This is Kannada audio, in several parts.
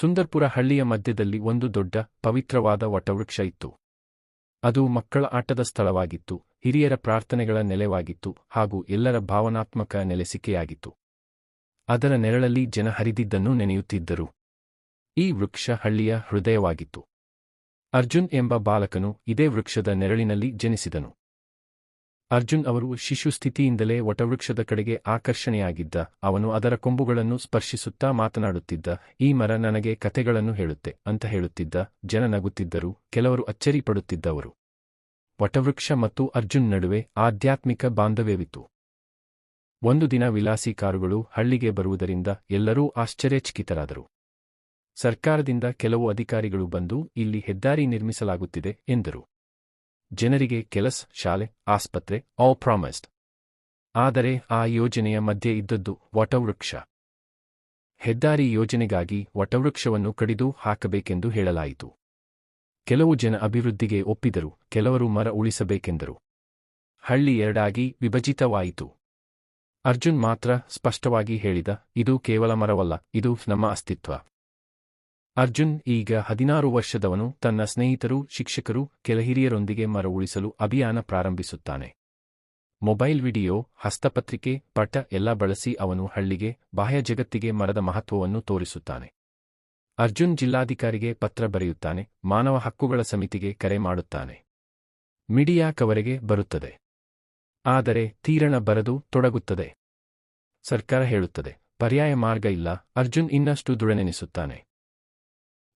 ಸುಂದರ್ಪುರ ಹಳ್ಳಿಯ ಮಧ್ಯದಲ್ಲಿ ಒಂದು ದೊಡ್ಡ, ಪವಿತ್ರವಾದ ವಟವೃಕ್ಷ ಇತ್ತು. ಅದು ಮಕ್ಕಳ ಆಟದ ಸ್ಥಳವಾಗಿತ್ತು, ಹಿರಿಯರ ಪ್ರಾರ್ಥನೆಗಳ ನೆಲೆವಾಗಿತ್ತು ಹಾಗೂ ಎಲ್ಲರ ಭಾವನಾತ್ಮಕ ನೆಲೆಸಿಕೆಯಾಗಿತ್ತು. ಅದರ ನೆರಳಲ್ಲಿ ಜನ ಹರಿದಿದ್ದನ್ನು ನೆನೆಯುತ್ತಿದ್ದರು. ಈ ವೃಕ್ಷ ಹಳ್ಳಿಯ ಹೃದಯವಾಗಿತ್ತು. ಅರ್ಜುನ್ ಎಂಬ ಬಾಲಕನು ಇದೇ ವೃಕ್ಷದ ನೆರಳಿನಲ್ಲಿ ಜನಿಸಿದನು. ಅರ್ಜುನ್ ಅವರು ಶಿಶು ಸ್ಥಿತಿಯಿಂದಲೇ ವಟವೃಕ್ಷದ ಕಡೆಗೆ ಆಕರ್ಷಣೆಯಾಗಿದ್ದ. ಅವನು ಅದರ ಕೊಂಬುಗಳನ್ನು ಸ್ಪರ್ಶಿಸುತ್ತಾ ಮಾತನಾಡುತ್ತಿದ್ದ. ಈ ಮರ ನನಗೆ ಕಥೆಗಳನ್ನು ಹೇಳುತ್ತೆ ಅಂತ ಹೇಳುತ್ತಿದ್ದ. ಜನ ನಗುತ್ತಿದ್ದರು. ಕೆಲವರು ಅಚ್ಚರಿಪಡುತ್ತಿದ್ದವರು. ವಟವೃಕ್ಷ ಮತ್ತು ಅರ್ಜುನ್ ನಡುವೆ ಆಧ್ಯಾತ್ಮಿಕ ಬಾಂಧವ್ಯವಿತ್ತು. ಒಂದು ದಿನ ವಿಲಾಸಿ ಕಾರುಗಳು ಹಳ್ಳಿಗೆ ಬರುವುದರಿಂದ ಎಲ್ಲರೂ ಆಶ್ಚರ್ಯಚಕಿತರಾದರು. ಸರ್ಕಾರದಿಂದ ಕೆಲವು ಅಧಿಕಾರಿಗಳು ಬಂದು ಇಲ್ಲಿ ಹೆದ್ದಾರಿ ನಿರ್ಮಿಸಲಾಗುತ್ತಿದೆ ಎಂದರು. ಜನರಿಗೆ ಕೆಲಸ, ಶಾಲೆ, ಆಸ್ಪತ್ರೆ ಆ ಪ್ರಾಮಿಸ್ಡ್ ಆದರೆ ಆ ಯೋಜನೆಯ ಮಧ್ಯೆ ಇದ್ದದ್ದು ವಟವೃಕ್ಷ. ಹೆದ್ದಾರಿ ಯೋಜನೆಗಾಗಿ ವಟವೃಕ್ಷವನ್ನು ಕಡಿದು ಹಾಕಬೇಕೆಂದು ಹೇಳಲಾಯಿತು. ಕೆಲವು ಜನ ಅಭಿವೃದ್ಧಿಗೆ ಒಪ್ಪಿದರು, ಕೆಲವರು ಮರ ಉಳಿಸಬೇಕೆಂದರು. ಹಳ್ಳಿ ಎರಡಾಗಿ ವಿಭಜಿತವಾಯಿತು. ಅರ್ಜುನ್ ಮಾತ್ರ ಸ್ಪಷ್ಟವಾಗಿ ಹೇಳಿದ, ಇದು ಕೇವಲ ಮರವಲ್ಲ, ಇದು ನಮ್ಮ ಅಸ್ತಿತ್ವ. ಅರ್ಜುನ್ ಈಗ ಹದಿನಾರು ವರ್ಷದವನು. ತನ್ನ ಸ್ನೇಹಿತರು, ಶಿಕ್ಷಕರು, ಕೆಲ ಹಿರಿಯರೊಂದಿಗೆ ಮರ ಅಭಿಯಾನ ಪ್ರಾರಂಭಿಸುತ್ತಾನೆ. ಮೊಬೈಲ್ ವಿಡಿಯೋ, ಹಸ್ತಪತ್ರಿಕೆ ಪಟ ಎಲ್ಲ ಬಳಸಿ ಅವನು ಹಳ್ಳಿಗೆ, ಬಾಹ್ಯ ಜಗತ್ತಿಗೆ ಮರದ ಮಹತ್ವವನ್ನು ತೋರಿಸುತ್ತಾನೆ. ಅರ್ಜುನ್ ಜಿಲ್ಲಾಧಿಕಾರಿಗೆ ಪತ್ರ ಬರೆಯುತ್ತಾನೆ, ಮಾನವ ಹಕ್ಕುಗಳ ಸಮಿತಿಗೆ ಕರೆ ಮಾಡುತ್ತಾನೆ. ಮಿಡಿಯಾ ಕವರೆಗೆ ಬರುತ್ತದೆ. ಆದರೆ ತೀರಣ ಬರದು ತೊಡಗುತ್ತದೆ. ಸರ್ಕಾರ ಹೇಳುತ್ತದೆ, ಪರ್ಯಾಯ ಮಾರ್ಗ ಇಲ್ಲ, ಅರ್ಜುನ್ ಇನ್ನಷ್ಟು ದುಡನೆನಿಸುತ್ತಾನೆ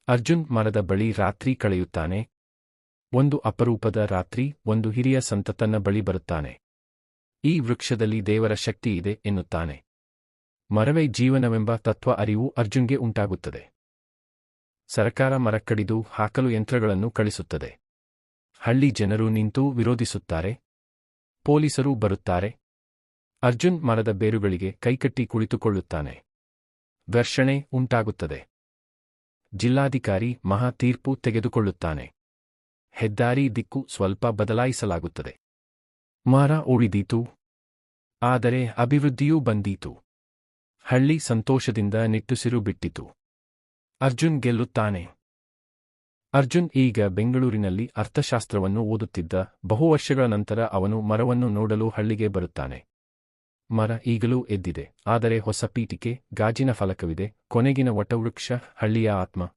ಅರ್ಜುನ್ ಮರದ ಬಳಿ ರಾತ್ರಿ ಕಳೆಯುತ್ತಾನೆ. ಒಂದು ಅಪರೂಪದ ರಾತ್ರಿ, ಒಂದು ಹಿರಿಯ ಸಂತತನ ಬಳಿ ಬರುತ್ತಾನೆ. ಈ ವೃಕ್ಷದಲ್ಲಿ ದೇವರ ಶಕ್ತಿ ಇದೆ ಎನ್ನುತ್ತಾನೆ. ಮರವೇ ಜೀವನವೆಂಬ ತತ್ವ ಅರಿವು ಅರ್ಜುನ್ಗೆ ಉಂಟಾಗುತ್ತದೆ. ಸರಕಾರ ಮರ ಹಾಕಲು ಯಂತ್ರಗಳನ್ನು ಕಳಿಸುತ್ತದೆ. ಹಳ್ಳಿ ಜನರು ನಿಂತು ವಿರೋಧಿಸುತ್ತಾರೆ. ಪೊಲೀಸರು ಬರುತ್ತಾರೆ. ಅರ್ಜುನ್ ಮರದ ಬೇರುಗಳಿಗೆ ಕೈಕಟ್ಟಿ ಕುಳಿತುಕೊಳ್ಳುತ್ತಾನೆ. ಘರ್ಷಣೆ ಉಂಟಾಗುತ್ತದೆ. ಜಿಲ್ಲಾಧಿಕಾರಿ ಮಹಾ ತೀರ್ಪು ತೆಗೆದುಕೊಳ್ಳುತ್ತಾನೆ. ಹೆದ್ದಾರಿ ದಿಕ್ಕು ಸ್ವಲ್ಪ ಬದಲಾಯಿಸಲಾಗುತ್ತದೆ. ಮರ ಉಳಿದೀತು. ಆದರೆ ಅಭಿವೃದ್ಧಿಯೂ ಬಂದೀತು. ಹಳ್ಳಿ ಸಂತೋಷದಿಂದ ನಿಟ್ಟುಸಿರು ಬಿಟ್ಟಿತು. ಅರ್ಜುನ್ ಗೆಲ್ಲುತ್ತಾನೆ. ಅರ್ಜುನ್ ಈಗ ಬೆಂಗಳೂರಿನಲ್ಲಿ ಅರ್ಥಶಾಸ್ತ್ರವನ್ನು ಓದುತ್ತಿದ್ದ ಬಹು ವರ್ಷಗಳ ನಂತರ ಅವನು ಮರವನ್ನು ನೋಡಲು ಹಳ್ಳಿಗೆ ಬರುತ್ತಾನೆ. ಮರ ಈಗಲೂ ಎದ್ದಿದೆ. ಆದರೆ ಹೊಸ ಪೀಠಿಕೆ ಗಾಜಿನ ಫಲಕವಿದೆ. ಕೊನೆಗಿನ ವಟವೃಕ್ಷ ಹಳ್ಳಿಯ ಆತ್ಮ.